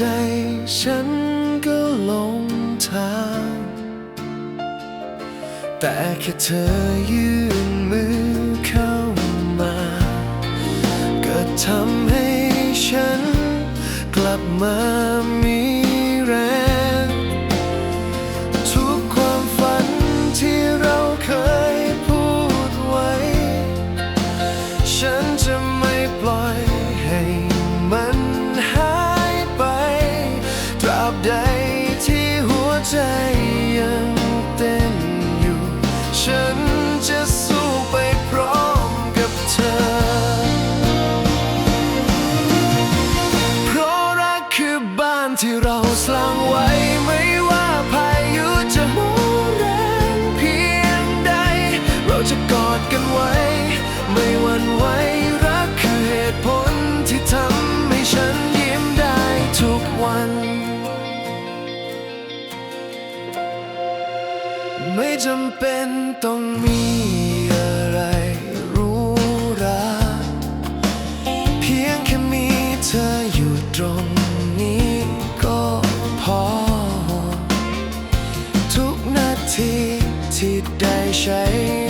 ใจฉันก็หลงทาง แต่แค่เธอยื่น ไม่จำเป็นต้องมีอะไรรู้ราเพียงแค่มีเธออยู่ตรงนี้ก็พอ ทุกนาทีที่ได้ใช้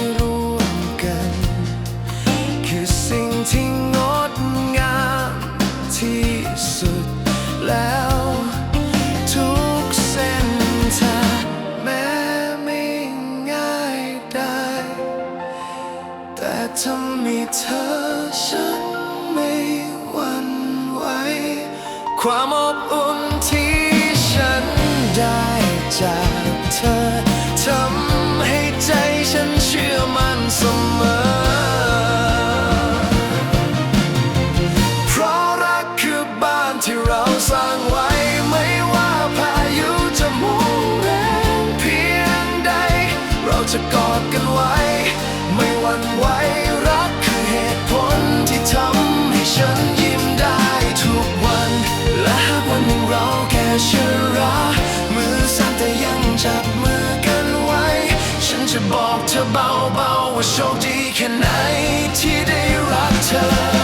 ธอฉันไม่หวั่นไหวความอบอุ่นที่ฉันได้จากเธอทำให้ใจฉันเชื่อมันเสมอ เพราะรักคือบ้านที่เราสร้างไว้ไม่ว่าพายุจะหมุนแรงเพียงใด เราจะกอดกันไว้ ไม่หวั่นไหว ทำให้ฉันยิ้มได้ทุกวัน และหากวันหนึ่งเราแก่ชรามือสั่นแต่ยังจับมือกันไว้ ฉันจะบอกเธอเบาๆว่าโชคดีแค่ไหนที่ได้รักเธอ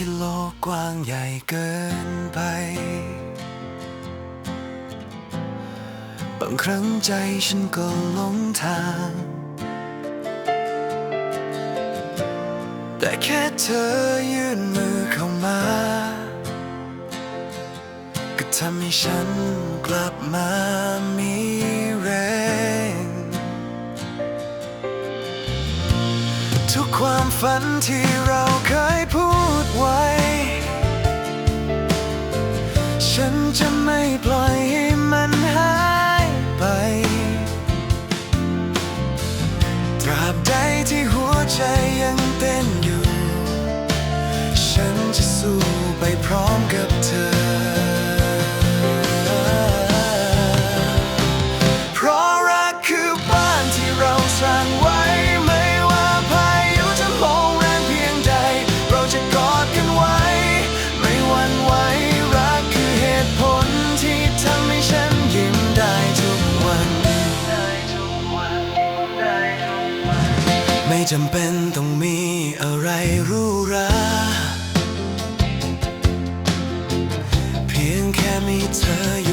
ที่โลกกว้างใหญ่เกินไป บางครั้งใจฉันก็หลงทาง แต่แค่เธอยื่นมือเข้ามา ก็ทำให้ฉันกลับมามี ทุกความฝันที่เราเคยพูดไว้ ฉันจะไม่ปล่อยให้มันหายไป ตราบใดที่หัวใจยังเต้นอยู่ ฉันจะสู้ไปพร้อมกับเธอ จำเป็นต้องมีอะไรรู้ราเพียงแค่มีเธอ